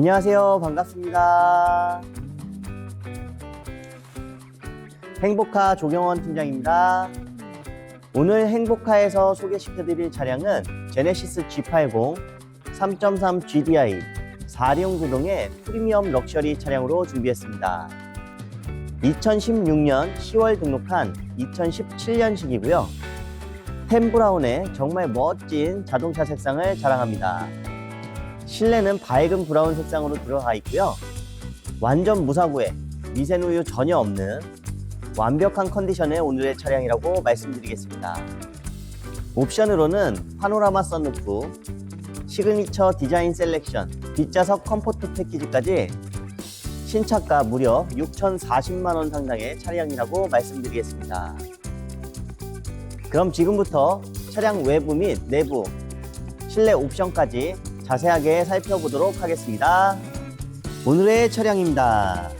안녕하세요. 반갑습니다. 행복카 조경원 팀장입니다. 오늘 행복카에서 소개시켜드릴 차량은 제네시스 G80 3.3 GDI 4륜 구동의 프리미엄 럭셔리 차량으로 준비했습니다. 2016년 10월 등록한 2017년식이고요. 템 브라운의 정말 멋진 자동차 색상을 자랑합니다. 실내는 밝은 브라운 색상으로 들어가 있고요. 완전 무사고에 미세 누 유 전혀 없는 완벽한 컨디션의 오늘의 차량이라고 말씀드리겠습니다. 옵션으로는 파노라마 썬루프, 시그니처 디자인 셀렉션, 뒷좌석 컴포트 패키지까지 신차가 무려 6,040만 원 상당의 차량이라고 말씀드리겠습니다. 그럼 지금부터 차량 외부 및 내부, 실내 옵션까지 자세하게 살펴보도록 하겠습니다. 오늘의 차량입니다.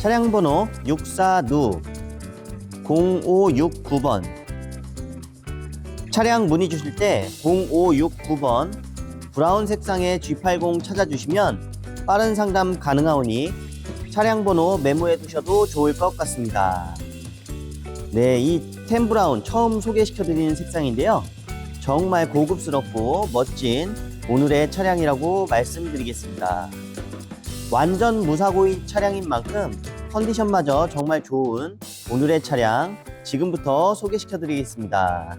차량 번호 64누 0569번 차량 문의 주실 때 0569번 브라운 색상의 G80 찾아주시면 빠른 상담 가능하오니 차량 번호 메모해 두셔도 좋을 것 같습니다. 네, 이 템 브라운 처음 소개시켜 드리는 색상인데요. 정말 고급스럽고 멋진 오늘의 차량이라고 말씀드리겠습니다. 완전 무사고인 차량인 만큼 컨디션마저 정말 좋은 오늘의 차량 지금부터 소개시켜 드리겠습니다.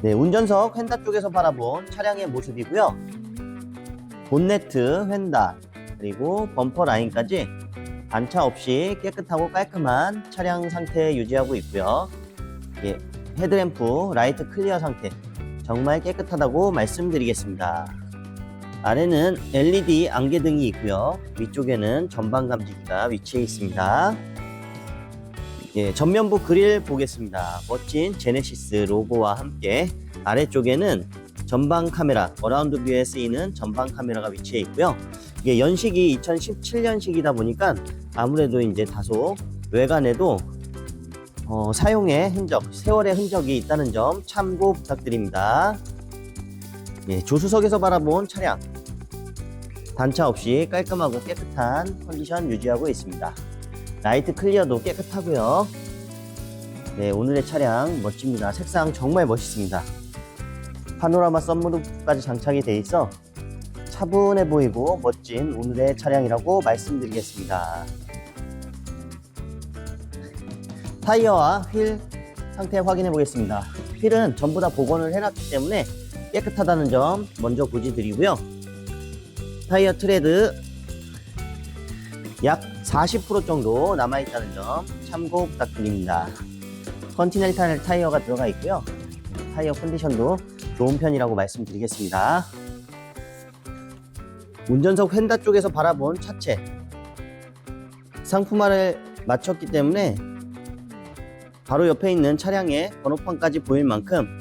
네, 운전석 휀다 쪽에서 바라본 차량의 모습이고요. 본네트, 휀다, 그리고 범퍼 라인까지 반차 없이 깨끗하고 깔끔한 차량 상태 유지하고 있고요. 예, 헤드램프, 라이트 클리어 상태 정말 깨끗하다고 말씀드리겠습니다. 아래는 LED 안개등이 있고요. 위쪽에는 전방 감지기가 위치해 있습니다. 예, 전면부 그릴 보겠습니다. 멋진 제네시스 로고와 함께 아래쪽에는 전방 카메라, 어라운드 뷰에 쓰이는 전방 카메라가 위치해 있고요. 이게 연식이 2017년식이다 보니까 아무래도 이제 다소 외관에도 어, 사용의 흔적, 세월의 흔적이 있다는 점 참고 부탁드립니다. 예, 조수석에서 바라본 차량 단차 없이 깔끔하고 깨끗한 컨디션 유지하고 있습니다. 라이트 클리어도 깨끗하고요. 네, 오늘의 차량 멋집니다. 색상 정말 멋있습니다. 파노라마 썬루프까지 장착이 돼 있어 차분해 보이고 멋진 오늘의 차량이라고 말씀드리겠습니다. 타이어와 휠 상태 확인해 보겠습니다. 휠은 전부 다 복원을 해놨기 때문에 깨끗하다는 점 먼저 고지드리고요. 타이어 트레드 약 40% 정도 남아있다는 점 참고 부탁드립니다. 컨티넨탈 타이어가 들어가 있고요. 타이어 컨디션도 좋은 편이라고 말씀드리겠습니다. 운전석 휀다 쪽에서 바라본 차체 상품화를 마쳤기 때문에 바로 옆에 있는 차량의 번호판까지 보일 만큼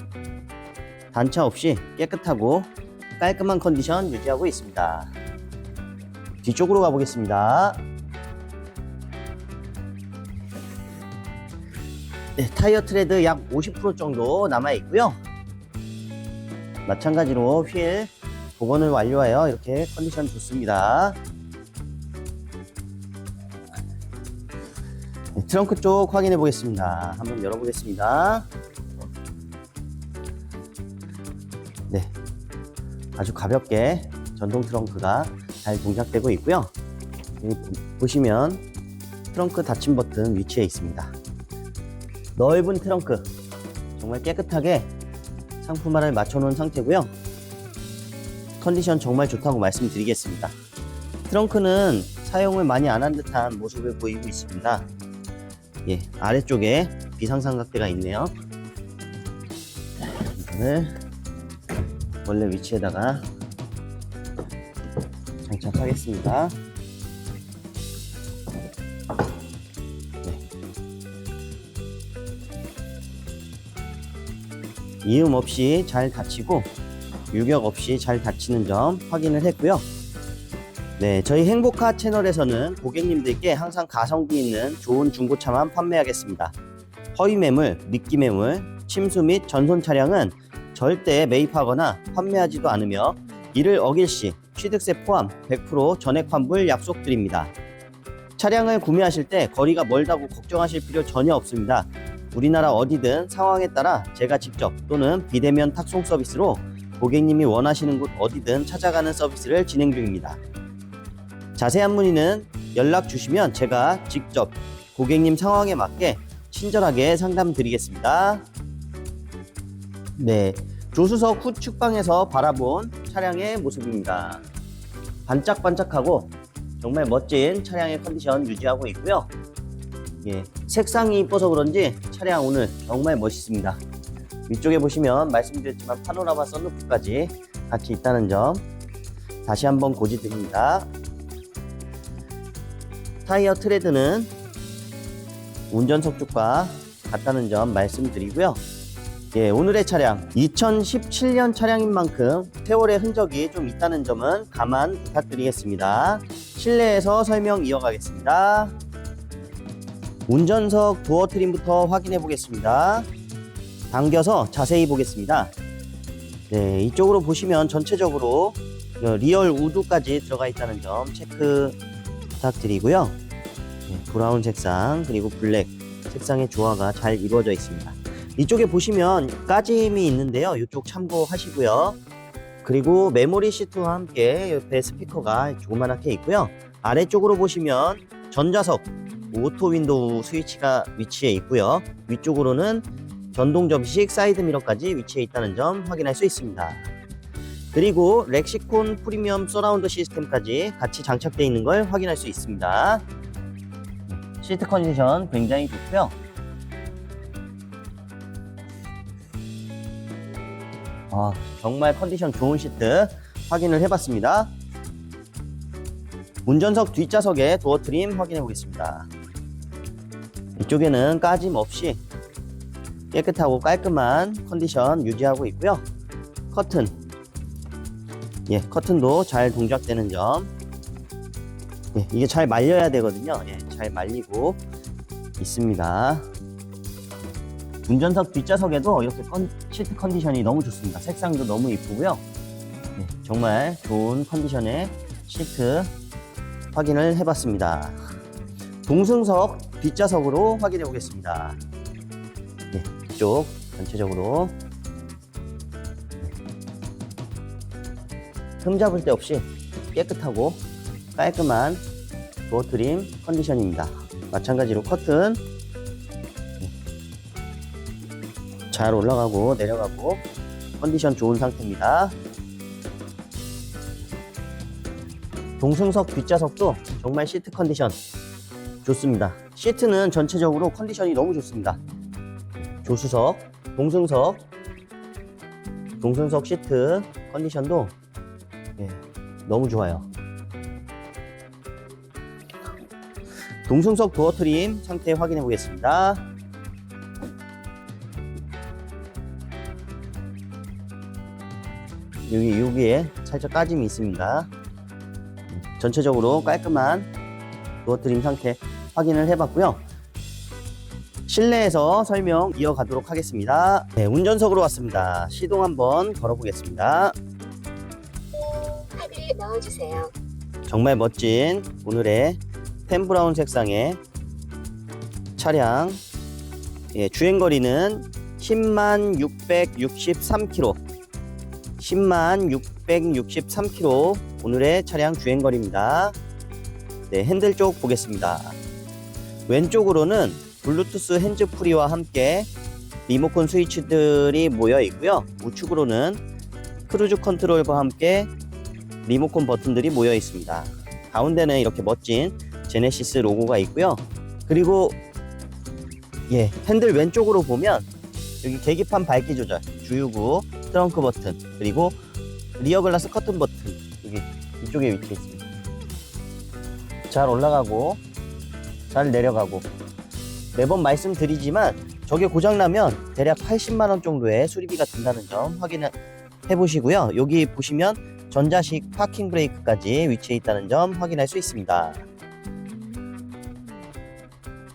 단차 없이 깨끗하고 깔끔한 컨디션 유지하고 있습니다. 뒤쪽으로 가보겠습니다. 네, 타이어 트레드 약 50% 정도 남아 있고요. 마찬가지로 휠 복원을 완료하여 이렇게 컨디션 좋습니다. 트렁크 쪽 확인해 보겠습니다. 한번 열어보겠습니다. 네, 아주 가볍게 전동 트렁크가 잘 동작되고 있고요. 여기 보시면 트렁크 닫힘 버튼 위치해 있습니다. 넓은 트렁크 정말 깨끗하게 상품화를 맞춰놓은 상태고요. 컨디션 정말 좋다고 말씀드리겠습니다. 트렁크는 사용을 많이 안 한 듯한 모습을 보이고 있습니다. 예, 아래쪽에 비상삼각대가 있네요. 이거를 원래 위치에다가 장착하겠습니다. 네. 이음 없이 잘 닫히고 유격 없이 잘 닫히는 점 확인을 했고요. 네, 저희 행복카 채널에서는 고객님들께 항상 가성비 있는 좋은 중고차만 판매하겠습니다. 허위 매물, 미끼 매물, 침수 및 전손 차량은 절대 매입하거나 판매하지도 않으며 이를 어길 시 취득세 포함 100% 전액 환불 약속드립니다. 차량을 구매하실 때 거리가 멀다고 걱정하실 필요 전혀 없습니다. 우리나라 어디든 상황에 따라 제가 직접 또는 비대면 탁송 서비스로 고객님이 원하시는 곳 어디든 찾아가는 서비스를 진행 중입니다. 자세한 문의는 연락 주시면 제가 직접 고객님 상황에 맞게 친절하게 상담 드리겠습니다. 네, 조수석 후측방에서 바라본 차량의 모습입니다. 반짝반짝하고 정말 멋진 차량의 컨디션 유지하고 있고요. 예, 색상이 이뻐서 그런지 차량 오늘 정말 멋있습니다. 위쪽에 보시면 말씀드렸지만 파노라마 썬루프까지 같이 있다는 점 다시 한번 고지드립니다. 타이어 트레드는 운전석 쪽과 같다는 점 말씀드리고요. 예, 오늘의 차량 2017년 차량인 만큼 세월의 흔적이 좀 있다는 점은 감안 부탁드리겠습니다. 실내에서 설명 이어가겠습니다. 운전석 도어 트림부터 확인해 보겠습니다. 당겨서 자세히 보겠습니다. 네, 이쪽으로 보시면 전체적으로 어, 리얼 우드까지 들어가 있다는 점 체크 부탁드리고요. 네, 브라운 색상 그리고 블랙 색상의 조화가 잘 이루어져 있습니다. 이쪽에 보시면 까짐이 있는데요. 이쪽 참고하시고요. 그리고 메모리 시트와 함께 옆에 스피커가 조그만하게 있고요. 아래쪽으로 보시면 전자석 오토 윈도우 스위치가 위치해 있고요. 위쪽으로는 전동 접이식 사이드 미러까지 위치해 있다는 점 확인할 수 있습니다. 그리고 렉시콘 프리미엄 서라운드 시스템까지 같이 장착되어 있는 걸 확인할 수 있습니다. 시트 컨디션 굉장히 좋고요. 아, 정말 컨디션 좋은 시트 확인을 해봤습니다. 운전석 뒷좌석에 도어 트림 확인해 보겠습니다. 이쪽에는 까짐 없이 깨끗하고 깔끔한 컨디션 유지하고 있고요. 커튼, 예, 커튼도 잘 동작되는 점. 예, 이게 잘 말려야 되거든요. 예, 잘 말리고 있습니다. 운전석 뒷좌석에도 이렇게 컨, 시트 컨디션이 너무 좋습니다. 색상도 너무 이쁘고요. 네, 정말 좋은 컨디션의 시트 확인을 해봤습니다. 동승석 뒷좌석으로 확인해 보겠습니다. 네, 이쪽 전체적으로 흠 잡을 데 없이 깨끗하고 깔끔한 도어 트림 컨디션입니다. 마찬가지로 커튼 잘 올라가고 내려가고 컨디션 좋은 상태입니다. 동승석 뒷좌석도 정말 시트 컨디션 좋습니다. 시트는 전체적으로 컨디션이 너무 좋습니다. 조수석, 동승석, 동승석 시트 컨디션도 예, 너무 좋아요. 동승석 도어 트림 상태 확인해 보겠습니다. 여기 여기에 살짝 까짐이 있습니다. 전체적으로 깔끔한 도어 트림 상태 확인을 해봤고요. 실내에서 설명 이어가도록 하겠습니다. 네, 운전석으로 왔습니다. 시동 한번 걸어보겠습니다. 카드를 넣어주세요. 정말 멋진 오늘의 템 브라운 색상의 차량. 예, 주행거리는 10만 663km 10만 663km 오늘의 차량 주행거리입니다. 네, 핸들 쪽 보겠습니다. 왼쪽으로는 블루투스 핸즈프리와 함께 리모컨 스위치들이 모여 있고요. 우측으로는 크루즈 컨트롤과 함께 리모컨 버튼들이 모여 있습니다. 가운데는 이렇게 멋진 제네시스 로고가 있고요. 그리고 예, 핸들 왼쪽으로 보면 여기 계기판 밝기 조절, 주유구, 트렁크 버튼, 그리고 리어 글라스 커튼 버튼 여기 이쪽에 위치해 있습니다. 잘 올라가고 잘 내려가고 매번 말씀드리지만 저게 고장나면 대략 80만 원 정도의 수리비가 든다는 점 확인해 보시고요. 여기 보시면 전자식 파킹 브레이크까지 위치해 있다는 점 확인할 수 있습니다.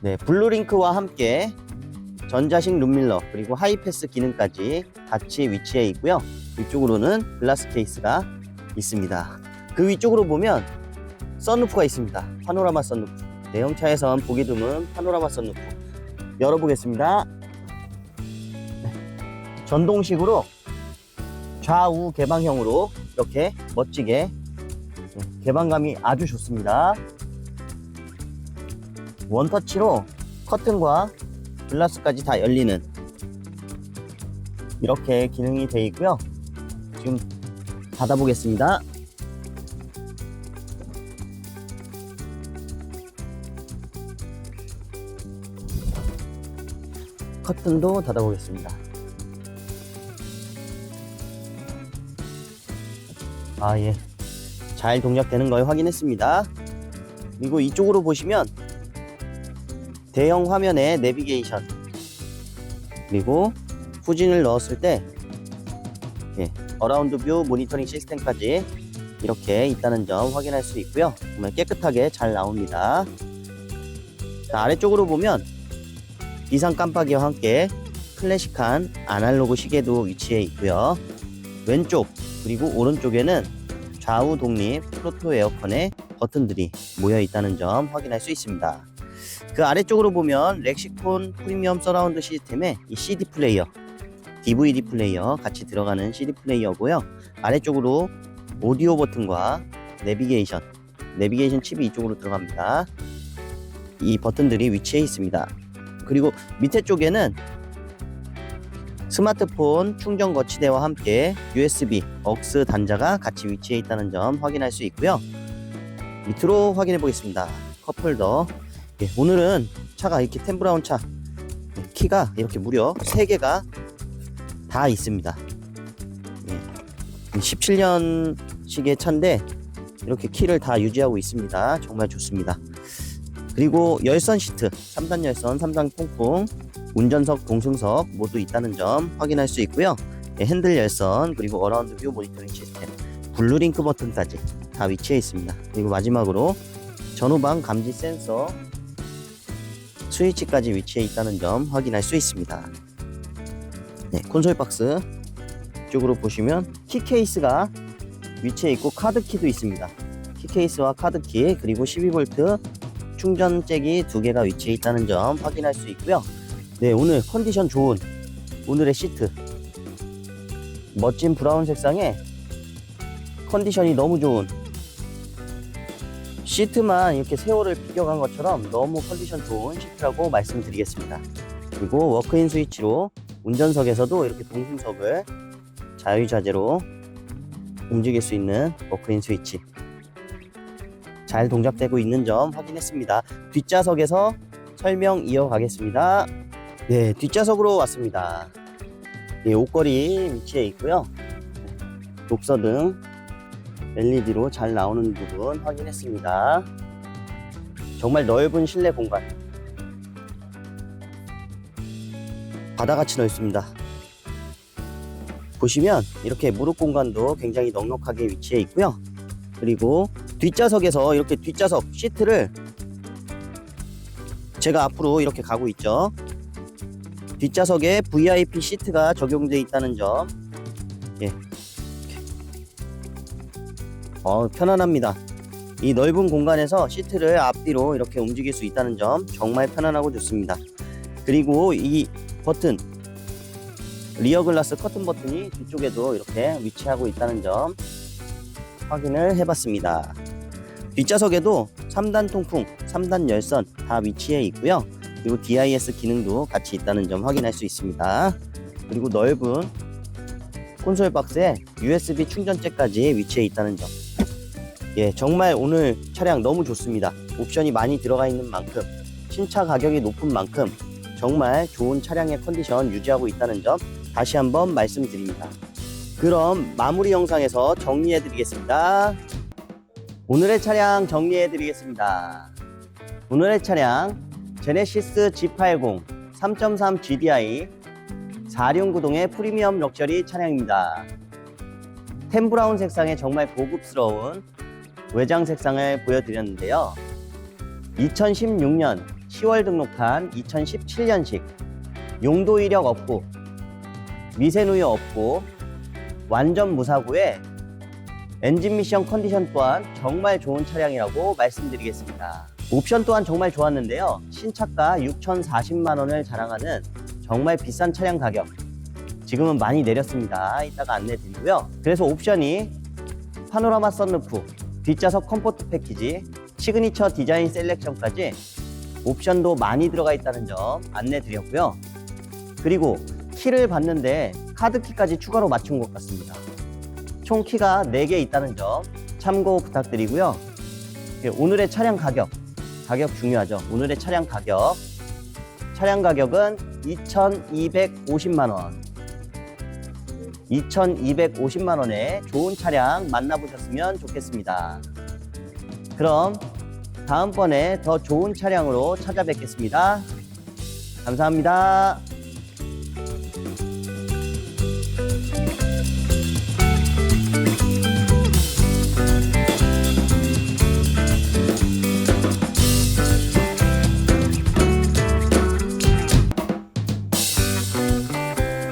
네, 블루링크와 함께 전자식 룸밀러 그리고 하이패스 기능까지 같이 위치해 있고요. 이쪽으로는 글라스 케이스가 있습니다. 그 위쪽으로 보면 썬루프가 있습니다. 파노라마 썬루프. 대형차에선 보기 드문 파노라마 썬루프. 열어보겠습니다. 네. 전동식으로 좌우 개방형으로 이렇게 멋지게 네, 개방감이 아주 좋습니다. 원터치로 커튼과 글라스까지 다 열리는 이렇게 기능이 되어 있고요. 지금 닫아보겠습니다. 커튼도 닫아보겠습니다. 아, 예. 잘 동작되는 걸 확인했습니다. 그리고 이쪽으로 보시면 대형 화면에 내비게이션 그리고 후진을 넣었을 때 예, 어라운드 뷰 모니터링 시스템까지 이렇게 있다는 점 확인할 수 있고요. 정말 깨끗하게 잘 나옵니다. 자, 아래쪽으로 보면 비상 깜빡이와 함께 클래식한 아날로그 시계도 위치해 있고요. 왼쪽 그리고 오른쪽에는 좌우 독립 프로토 에어컨의 버튼들이 모여 있다는 점 확인할 수 있습니다. 그 아래쪽으로 보면 렉시콘 프리미엄 서라운드 시스템의 이 CD 플레이어, DVD 플레이어 같이 들어가는 CD 플레이어고요. 아래쪽으로 오디오 버튼과 내비게이션, 내비게이션 칩이 이쪽으로 들어갑니다. 이 버튼들이 위치해 있습니다. 그리고 밑에 쪽에는 스마트폰 충전 거치대와 함께 USB, 억스 단자가 같이 위치해 있다는 점 확인할 수 있고요. 밑으로 확인해 보겠습니다. 컵홀더. 예, 오늘은 차가 이렇게 템브라운 차 예, 키가 이렇게 무려 3개가 다 있습니다. 예, 17년식의 차인데 이렇게 키를 다 유지하고 있습니다. 정말 좋습니다. 그리고 열선 시트, 3단 열선, 3단 통풍, 운전석, 동승석 모두 있다는 점 확인할 수 있고요. 예, 핸들 열선, 그리고 어라운드 뷰 모니터링 시스템, 블루링크 버튼까지 다 위치해 있습니다. 그리고 마지막으로 전후방 감지 센서 스위치까지 위치해 있다는 점 확인할 수 있습니다. 네, 콘솔 박스 쪽으로 보시면 키 케이스가 위치해 있고 카드 키도 있습니다. 키 케이스와 카드 키 그리고 12V 충전 잭이 두 개가 위치해 있다는 점 확인할 수 있고요. 네, 오늘 컨디션 좋은 오늘의 시트 멋진 브라운 색상에 컨디션이 너무 좋은 시트만 이렇게 세월을 비껴간 것처럼 너무 컨디션 좋은 시트라고 말씀드리겠습니다. 그리고 워크인 스위치로 운전석에서도 이렇게 동승석을 자유자재로 움직일 수 있는 워크인 스위치 잘 동작되고 있는 점 확인했습니다. 뒷좌석에서 설명 이어가겠습니다. 네, 뒷좌석으로 왔습니다. 네, 옷걸이 위치해 있고요. 독서등 LED로 잘 나오는 부분 확인했습니다. 정말 넓은 실내 공간. 바다같이 넓습니다. 보시면 이렇게 무릎 공간도 굉장히 넉넉하게 위치해 있고요. 그리고 뒷좌석에서 이렇게 뒷좌석 시트를 제가 앞으로 이렇게 가고 있죠. 뒷좌석에 VIP 시트가 적용되어 있다는 점. 예. 어, 편안합니다. 이 넓은 공간에서 시트를 앞뒤로 이렇게 움직일 수 있다는 점 정말 편안하고 좋습니다. 그리고 이 버튼 리어 글라스 커튼 버튼이 뒤쪽에도 이렇게 위치하고 있다는 점 확인을 해봤습니다. 뒷좌석에도 3단 통풍, 3단 열선 다 위치해 있고요. 그리고 DIS 기능도 같이 있다는 점 확인할 수 있습니다. 그리고 넓은 콘솔 박스에 USB 충전재까지 위치해 있다는 점. 예, 정말 오늘 차량 너무 좋습니다. 옵션이 많이 들어가 있는 만큼, 신차 가격이 높은 만큼 정말 좋은 차량의 컨디션 유지하고 있다는 점 다시 한번 말씀드립니다. 그럼 마무리 영상에서 정리해 드리겠습니다. 오늘의 차량 정리해 드리겠습니다. 오늘의 차량 제네시스 G80 3.3 GDI 4륜 구동의 프리미엄 럭셔리 차량입니다. 템브라운 색상의 정말 고급스러운 외장 색상을 보여드렸는데요. 2016년 10월 등록한 2017년식 용도 이력 없고 미세 누유 없고 완전 무사고에 엔진 미션 컨디션 또한 정말 좋은 차량이라고 말씀드리겠습니다. 옵션 또한 정말 좋았는데요. 신차가 6,040만 원을 자랑하는 정말 비싼 차량 가격. 지금은 많이 내렸습니다. 이따가 안내 드리고요. 그래서 옵션이 파노라마 썬루프, 뒷좌석 컴포트 패키지, 시그니처 디자인 셀렉션까지 옵션도 많이 들어가 있다는 점 안내 드렸고요. 그리고 키를 봤는데 카드키까지 추가로 맞춘 것 같습니다. 총 키가 4개 있다는 점 참고 부탁드리고요. 예, 오늘의 차량 가격, 가격 중요하죠. 오늘의 차량 가격. 차량 가격은 2,250만 원. 2,250만 원에 좋은 차량 만나보셨으면 좋겠습니다. 그럼 다음번에 더 좋은 차량으로 찾아뵙겠습니다. 감사합니다.